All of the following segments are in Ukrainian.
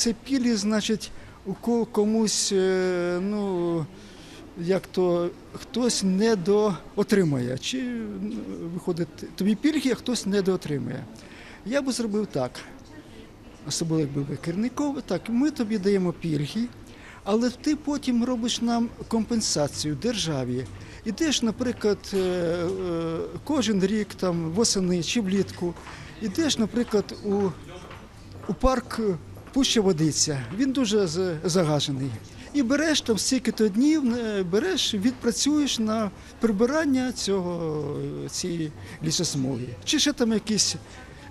це пільги, значить, у ко- комусь, е, ну, як то хтось недоотримає. Чи виходить тобі пільги, а хтось недоотримує. Я би зробив так. Особливо якби ви керівником, так, ми тобі даємо пільги, але ти потім робиш нам компенсацію державі. Ідеш, наприклад, е, е, кожен рік там восени чи влітку, ідеш, наприклад, у, у парк Пуща Водиця. Він дуже загажений. І береш там стільки-то днів, е, береш, відпрацюєш на прибирання цього, е, цієї лісосмуги. Чи ще там якісь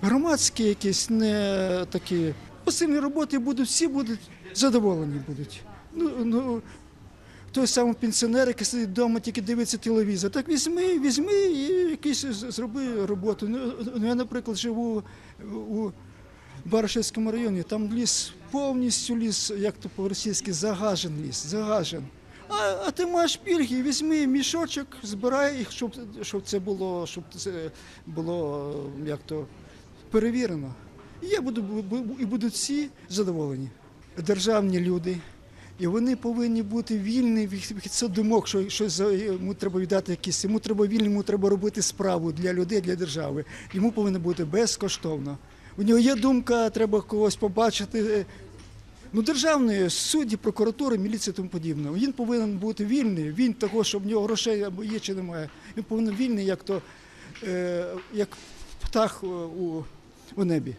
громадські, якісь не такі посильні роботи будуть, всі будуть задоволені будуть. Ну, ну, той самий пенсіонер, який сидить вдома, тільки дивиться телевізор. Так візьми, візьми і якийсь зроби роботу. Ну, ну, я, наприклад, живу у Барашевському районі, там ліс повністю ліс, як то по-російськи, загажен ліс, загажен. А, а ти маєш пільги, візьми мішочок, збирай їх, щоб, щоб це було, щоб це було як то перевірено. І я буду бу- бу- і будуть всі задоволені. Державні люди. І вони повинні бути вільні від цих думок, що щось йому треба віддати якісь, йому треба вільно, йому треба робити справу для людей, для держави. Йому повинно бути безкоштовно. У нього є думка, треба когось побачити. Ну, державної судді, прокуратури, міліції тому подібне. Він повинен бути вільний. Він того, що в нього грошей або є чи немає. Він повинен вільний, як то е, як птах е, у, у небі.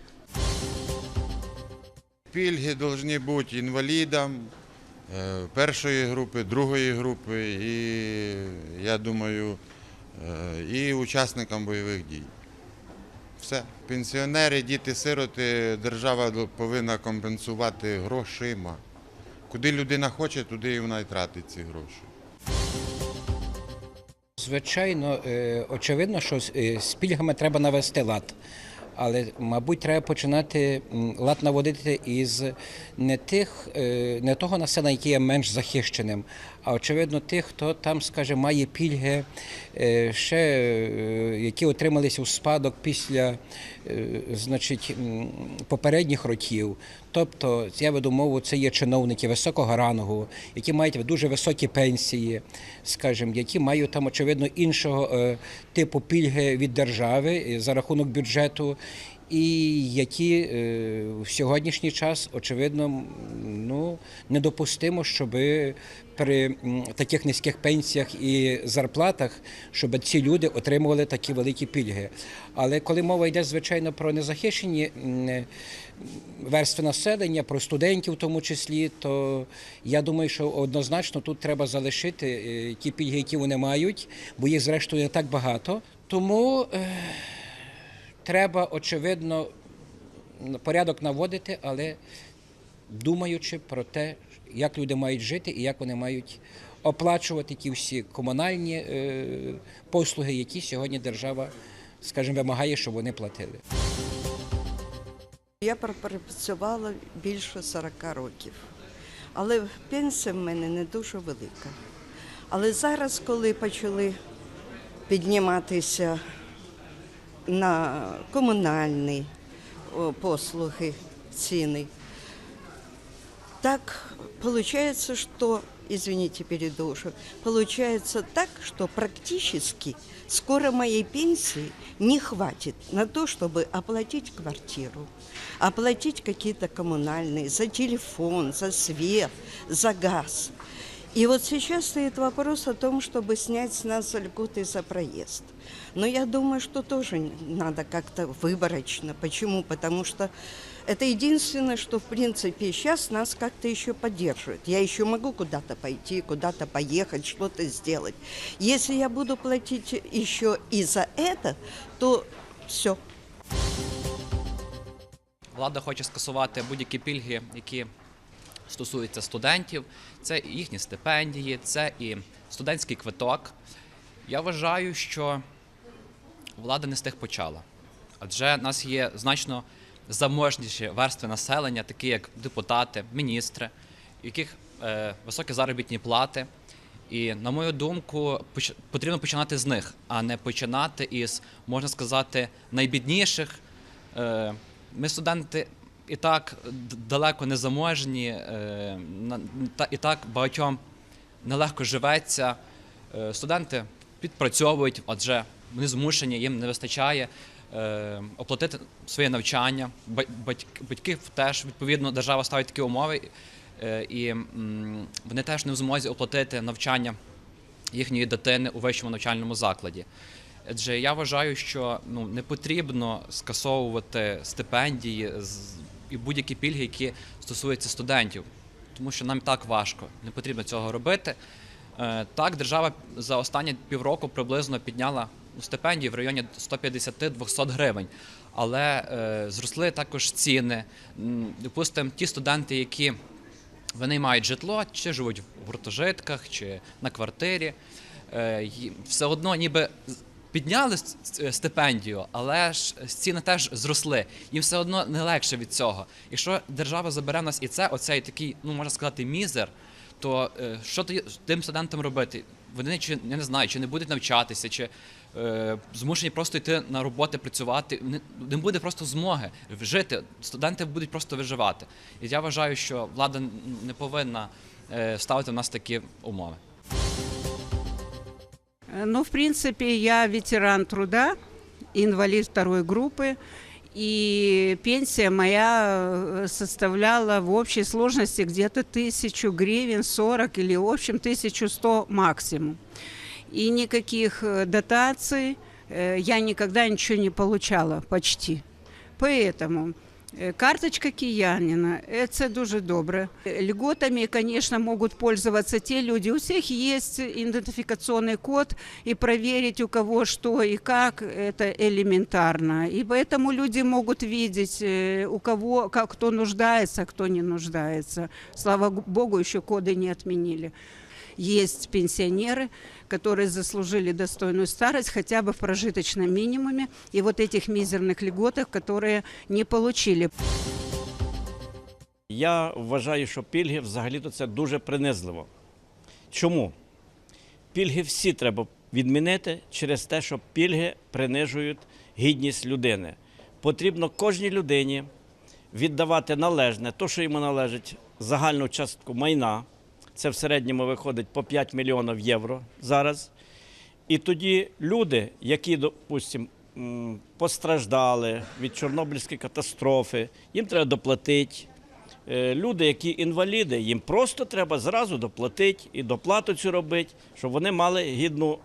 Пільги повинні бути інвалідам е, першої групи, другої групи і, я думаю, е, і учасникам бойових дій. Все. Пенсіонери, діти, сироти, держава повинна компенсувати грошима. Куди людина хоче, туди і вона й тратить ці гроші. Звичайно, е, очевидно, що е, з пільгами треба навести лад. Але, мабуть, треба починати лад наводити із не тих, е, не того населення, яке є менш захищеним, а очевидно тих, хто там, скаже, має пільги, е, ще е, які отрималися у спадок після значить, попередніх років. Тобто, я веду мову, це є чиновники високого рангу, які мають дуже високі пенсії, скажімо, які мають там, очевидно, іншого е, типу пільги від держави е, за рахунок бюджету. І які е, в сьогоднішній час, очевидно, ну недопустимо, щоб при таких низьких пенсіях і зарплатах, щоб ці люди отримували такі великі пільги. Але коли мова йде, звичайно, про незахищені верстви населення, про студентів в тому числі, то я думаю, що однозначно тут треба залишити е, ті пільги, які вони мають, бо їх зрештою не так багато. Тому е, треба, очевидно, порядок наводити, але думаючи про те, як люди мають жити і як вони мають оплачувати ті всі комунальні е, послуги, які сьогодні держава, скажімо, вимагає, щоб вони платили. Я пропрацювала більше 40 років, але пенсія в мене не дуже велика. Але зараз, коли почали підніматися на комунальні послуги, ціни, так получается, что, извините, передушу, получается так, что практически скоро моей пенсии не хватит на то, чтобы оплатить квартиру, оплатить какие-то коммунальные, за телефон, за свет, за газ. И вот сейчас стоит вопрос о том, чтобы снять с нас льготы за проезд. Но я думаю, что тоже надо как-то выборочно. Почему? Потому что это единственное, что, в принципе, сейчас нас как-то еще поддерживает. Я еще могу куда-то пойти, куда-то поехать, что-то сделать. Если я буду платить еще и за это, то все, Влада хоче скасувати будь-які пільги, які стосуються студентів. Це і їхні стипендії, це і студентський квиток. Я вважаю, що влада не з тих почала. Адже в нас є значно заможніші верстви населення, такі як депутати, міністри, у яких е, високі заробітні плати. І, на мою думку, потрібно починати з них, а не починати із, можна сказати, найбідніших. Е, Ми студенти, і так далеко не заможні, е, і так багатьом нелегко живеться. Е, Студенти підпрацьовують, адже вони змушені, їм не вистачає е, оплатити своє навчання. Ба- батьк- теж відповідно держава ставить такі умови, і вони теж не в змозі оплатити навчання їхньої дитини у вищому навчальному закладі. Адже я вважаю, що ну не потрібно скасовувати стипендії і будь-які пільги, які стосуються студентів, тому що нам так важко. Не потрібно цього робити. Е, Так, держава за останні півроку приблизно підняла стипендії в районі 150-200 гривень. Але е, зросли також ціни. Допустимо, ті студенти, які вони мають житло, чи живуть в гуртожитках, чи на квартирі. Е, Все одно ніби підняли с- стипендію, але ж ціни теж зросли. Їм все одно не легше від цього. Якщо держава забере в нас і це, оцей такий, ну можна сказати, мізер, то е, що тим студентам робити? Вони чи я не знаю, чи не будуть навчатися, чи е, змушені просто йти на роботи, працювати. Не, не буде просто змоги жити. Студенти будуть просто виживати. І я вважаю, що влада не повинна е, ставити в нас такі умови. Ну, в принципе, я ветеран труда, инвалид второй группы, и пенсия моя э, составляла в общей сложности где-то тысячу гривен, 40 или, в общем, 1100 максимум. И никаких э, дотаций э, я никогда ничего не получала почти. Поэтому е, карточка киянина – это дуже добре. Е, Льготами, конечно, могут пользоваться те люди. У всех есть идентификационный код, и проверить у кого что и как – это элементарно. И поэтому люди могут видеть, э, у кого, как кто нуждается, а кто не нуждается. Слава г- Богу, еще коды не отменили. Есть пенсионеры, которые заслужили достойную старость хотя бы в прожиточном минимуме и вот этих мизерных льготах, которые не получили. Я вважаю, що пільги взагалі-то це дуже принизливо. Чому? Пільги всі треба відмінити через те, що пільги принижують гідність людини. Потрібно кожній людині віддавати належне, то, що йому належить, загальну частку майна. Це в середньому виходить по 5 мільйонів євро зараз. І тоді люди, які, допустимо, постраждали від Чорнобильської катастрофи, їм треба доплатити. Е, Люди, які інваліди, їм просто треба зразу доплатити і доплату цю робити, щоб вони мали гідну,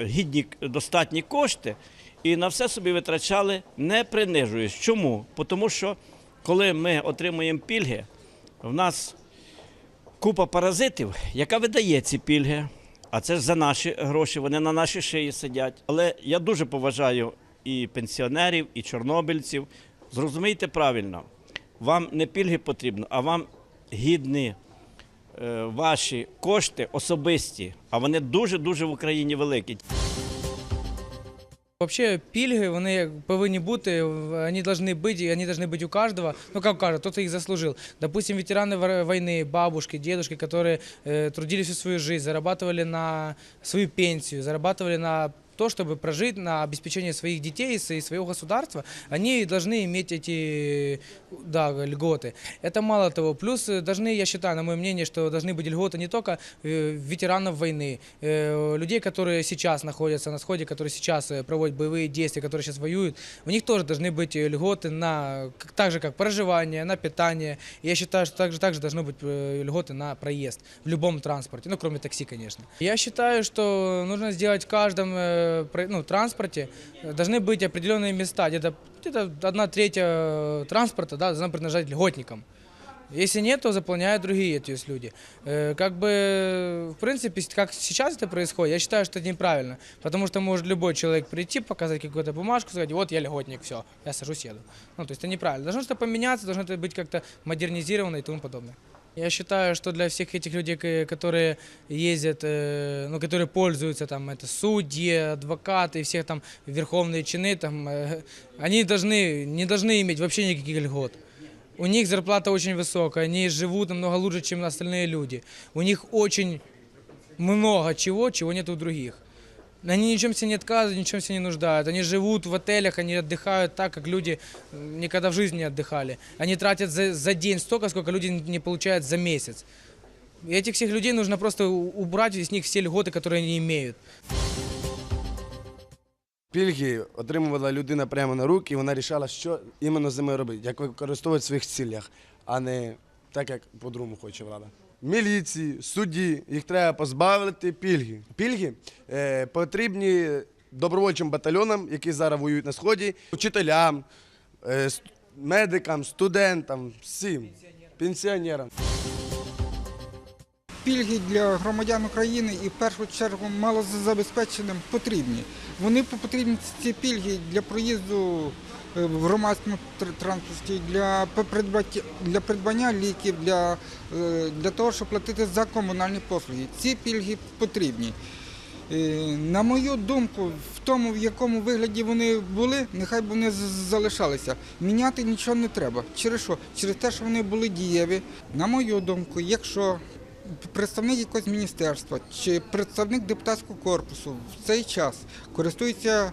гідні достатні кошти і на все собі витрачали, не принижуючись. Чому? Тому що коли ми отримуємо пільги, в нас купа паразитів, яка видає ці пільги. А це ж за наші гроші, вони на нашій шиї сидять. Але я дуже поважаю і пенсіонерів, і чорнобильців. Зрозумійте правильно, вам не пільги потрібно, а вам гідні е, ваші кошти особисті, а вони дуже-дуже в Україні великі. Вообще пільги вони повинні бути, вони повинні бути, і вони повинні бути у кожного. Ну как у кожного, хто їх заслужив. Допустим, ветераны вор- войны, бабушки, дедушки, которые э, трудились всю свою жизнь, зарабатывали на свою пенсию, зарабатывали на то, чтобы прожить на обеспечение своих детей и своего государства, они должны иметь эти да, льготы. Это мало того. Плюс э, должны, я считаю, на мое мнение, что должны быть льготы не только э, ветеранов войны, э, людей, которые сейчас находятся на сходе, которые сейчас проводят боевые действия, которые сейчас воюют, у них тоже должны быть льготы на, так же как проживание, на питание. Я считаю, что также, также должны быть льготы на проезд в любом транспорте, ну кроме такси, конечно. Я считаю, что нужно сделать в ну, транспорте э, должны быть определенные места, где-то где одна третья э, транспорта да, должна принадлежать льготникам. Если нет, то заполняют другие то есть люди. Э, Как бы, в принципе, с- как сейчас это происходит, я считаю, что это неправильно. Потому что может любой человек прийти, показать какую-то бумажку, сказать, вот я льготник, все, я сажусь, еду. Ну, то есть это неправильно. Должно что-то поменяться, должно это быть как-то модернизировано и тому подобное. Я считаю, что для всех этих людей, ка- которые ездят, э, ну, которые пользуются, там, это судьи, адвокаты, всех там верховные чины, там, э, они должны, не должны иметь вообще никаких льгот. У них зарплата очень высокая, они живут намного лучше, чем остальные люди. У них очень много чего, чего нет у других. Они ничем себе не отказывают, ничем себе не нуждают. Они живут в отелях, они отдыхают так, как люди м, никогда в жизни не отдыхали. Они тратят за, за день столько, сколько люди не получают за месяц. И этих всех людей нужно просто у- убрать из них все льготы, которые они имеют. Пільги отримувала людина прямо на руки, і вона рішала, що іменно з ними робити, як використовувати в своїх цілях, а не так, як по-другому хоче влада. Міліції, судді, їх треба позбавити пільги. Пільги е, потрібні добровольчим батальйонам, які зараз воюють на сході, учителям, е, медикам, студентам, всім, пенсіонерам. пільги для громадян України і в першу чергу малозабезпеченим потрібні. Вони по- потрібні ці пільги для проїзду в громадському транспорті, для для придбання ліків, для, е, для того, щоб платити за комунальні послуги. Ці пільги потрібні. Е, На мою думку, в тому, в якому вигляді вони були, нехай б вони залишалися. Міняти нічого не треба. Через що? Через те, що вони були дієві. На мою думку, якщо представник якогось міністерства чи представник депутатського корпусу в цей час користується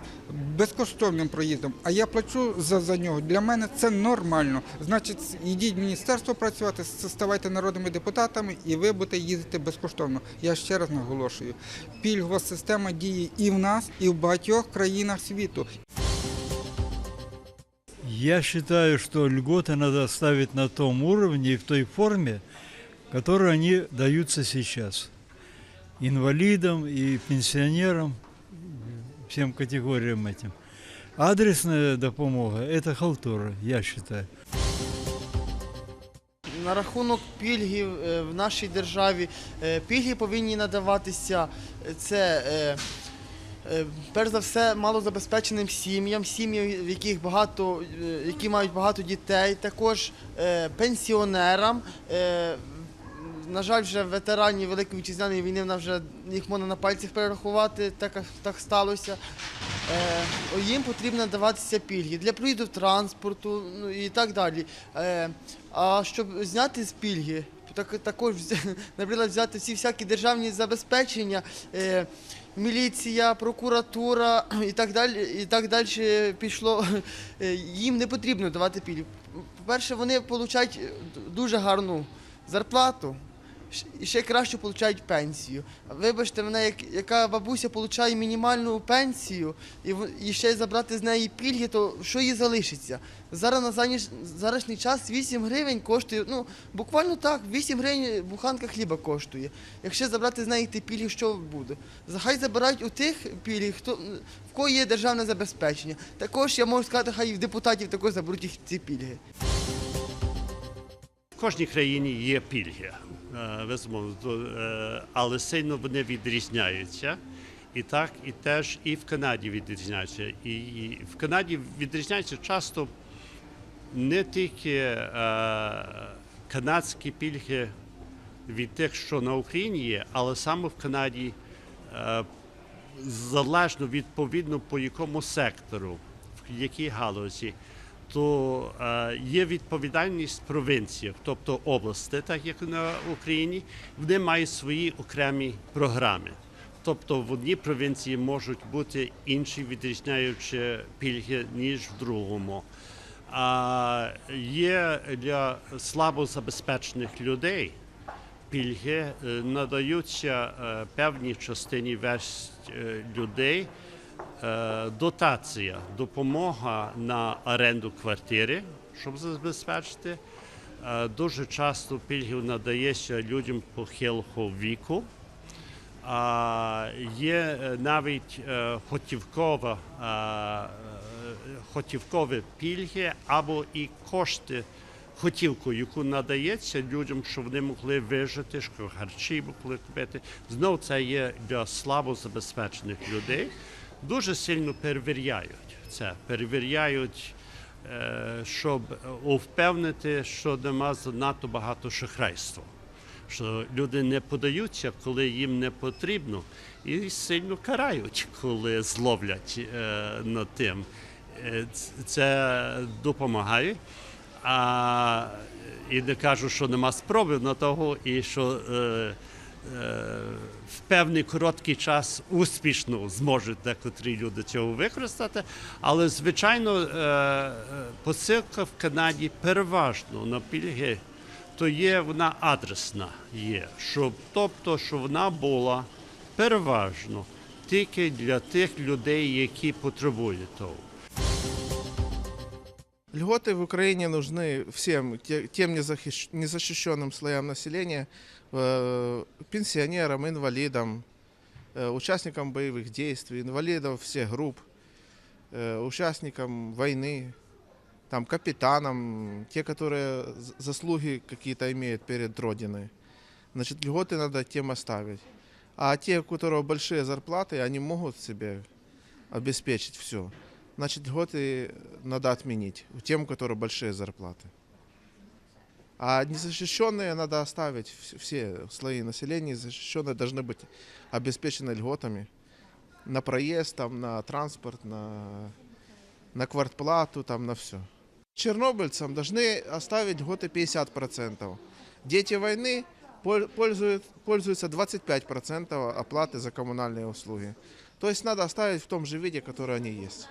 безкоштовним проїздом, а я плачу за, за нього. Для мене це нормально. Значить, йдіть в міністерство працювати, ставайте народними депутатами, і ви будете їздити безкоштовно. Я ще раз наголошую: пільгова система діє і в нас, і в багатьох країнах світу. Я считаю, что льготы надо оставить на том уровне и в той форме, в которой они даются сейчас. Инвалидам и пенсионерам, всем категориям этим. Адресная допомога – это халтура, я считаю. На рахунок пільгів е, в нашій державі е, пільги повинні надаватися. Це е, перш за все малозабезпеченим сім'ям, сім'ям, яких багато, які мають багато дітей, також пенсіонерам. На жаль, вже ветеранів Великої Вітчизняної війни вона вже їх можна на пальцях перерахувати, так, так сталося. Е, їм потрібно даватися пільги для проїзду транспорту ну, і так далі. Е, а щоб зняти з пільги, так, також наприклад, взяти всі всякі державні забезпечення, е, міліція, прокуратура і так далі, і так далі пішло. Е, їм не потрібно давати пільги. По-перше, вони отримують дуже гарну зарплату. Ще краще отримують пенсію. Вибачте, мене, як, яка бабуся отримує мінімальну пенсію, і, і ще забрати з неї пільги, то що їй залишиться? Зараз на заніж- зарашній час 8 гривень коштує, ну буквально так, 8 гривень буханка хліба коштує. Якщо забрати з неї ті пільги, що буде? Хай забирають у тих пільг, хто в кого є державне забезпечення. Також я можу сказати, хай в депутатів також заберуть їх ці пільги. В кожній країні є пільги, е, е, але сильно вони відрізняються. І так, і теж і в Канаді відрізняються. І, в Канаді відрізняються часто не тільки е, канадські пільги від тих, що на Україні є, але саме в Канаді залежно відповідно по якому сектору, в якій галузі, то е, є відповідальність провінції, тобто області, так як на Україні, вони мають свої окремі програми. Тобто в одній провінції можуть бути інші відрізняючі пільги, ніж в другому. А є для слабозабезпечених людей пільги е, надаються е, певній частині е, людей дотація, допомога на оренду квартири, щоб забезпечити. Е, Дуже часто пільги надається людям похилого віку. А є е, навіть е, готівкова, е, е, готівкові пільги або і кошти, готівку, яку надається людям, щоб вони могли вижити, щоб харчі могли купити. Знову це є для слабозабезпечених людей. Дуже сильно перевіряють це, перевіряють, е, щоб впевнити, що нема занадто багато шахрайства що люди не подаються, коли їм не потрібно, і сильно карають, коли зловлять е, над тим. Е, Це допомагає. А, і не кажу, що нема спроби на того, і що е, в певний короткий час успішно зможуть декотрі люди цього використати. Але, звичайно, е, е, посилка в Канаді переважно на пільги, то є вона адресна є, щоб, тобто, що вона була переважно тільки для тих людей, які потребують того. Льготы в Украине нужны всем те- тем незахищ- незащищенным слоям населения, э, пенсионерам, инвалидам, э, участникам боевых действий, инвалидам всех групп, э, участникам войны, там, капитанам, те, которые з- заслуги какие-то имеют перед Родиной. Значит, льготы надо тем оставить. А те, у которых большие зарплаты, они могут себе обеспечить все. Значит, льготы надо отменить тем, у которых большие зарплаты. А незащищенные надо оставить. Вс- Все слои населения защищенные должны быть обеспечены льготами на проезд, там, на транспорт, на, на квартплату, там, на все. Чернобыльцам должны оставить льготы 50%. Дети войны пол- пользуют, пользуются 25% оплаты за коммунальные услуги. То есть надо оставить в том же виде, который они есть.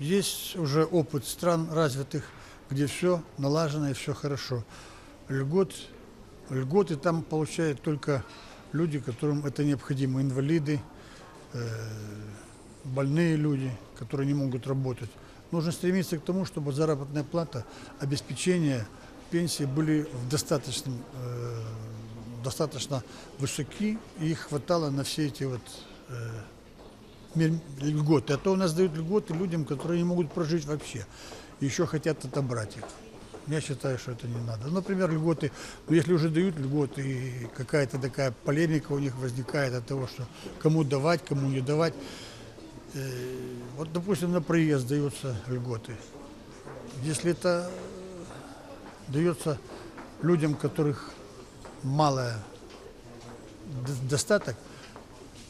Есть уже опыт стран развитых, где все налажено и все хорошо. Льгот, льготы там получают только люди, которым это необходимо. Инвалиды, э, больные люди, которые не могут работать. Нужно стремиться к тому, чтобы заработная плата, обеспечение, пенсии были в достаточном, э, достаточно высоки, и их хватало на все эти вот э, мер- льготы. А то у нас дают льготы людям, которые не могут прожить вообще. Еще хотят отобрать их. Я считаю, что это не надо. Например, льготы, ну, если уже дают льготы, и какая-то такая полемика у них возникает от того, что кому давать, кому не давать. Э, Вот, допустим, на проезд даются льготы. Если это дается людям, которых мало достаток,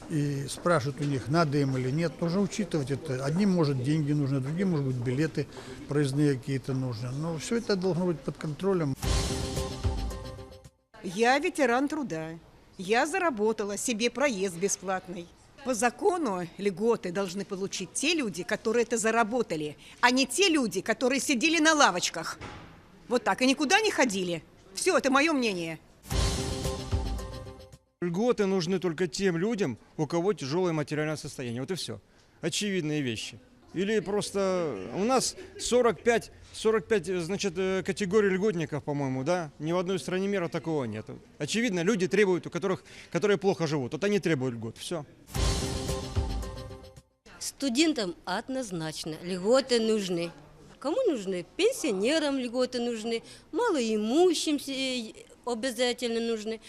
и спрашивают у них, надо им или нет, нужно учитывать это. Одним, может, деньги нужны, другим, может быть, билеты проездные какие-то нужны. Но все это должно быть под контролем. Я ветеран труда. Я заработала себе проезд бесплатный. По закону льготы должны получить те люди, которые это заработали, а не те люди, которые сидели на лавочках. Вот так и никуда не ходили. Все, это мое мнение. Льготы нужны только тем людям, у кого тяжелое материальное состояние. Вот и все. Очевидные вещи. Или просто у нас 45, 45 значит, э, категорий льготников, по-моему, да? Ни в одной стране мира такого нет. Очевидно, люди требуют, у которых, которые плохо живут. Вот они требуют льгот. Все. Студентам однозначно льготы нужны. Кому нужны? Пенсионерам льготы нужны, малоимущимся э, обязательно нужны.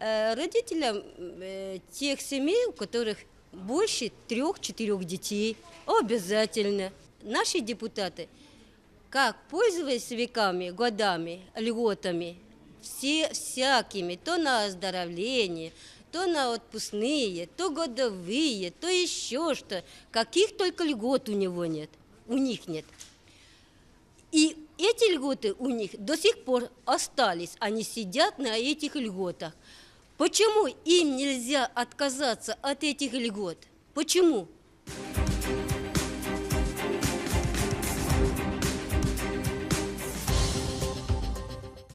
Э, Родителям э, тех семей, у которых больше трех-четырех детей, обязательно. Наши депутаты, как пользовались веками, годами, льготами, все всякими, то на оздоровление, то на отпускные, то годовые, то еще что. Каких только льгот у него нет, у них нет. И эти льготы у них до сих пор остались. Они сидят на этих льготах. Почему им нельзя отказаться от этих льгот? Почему?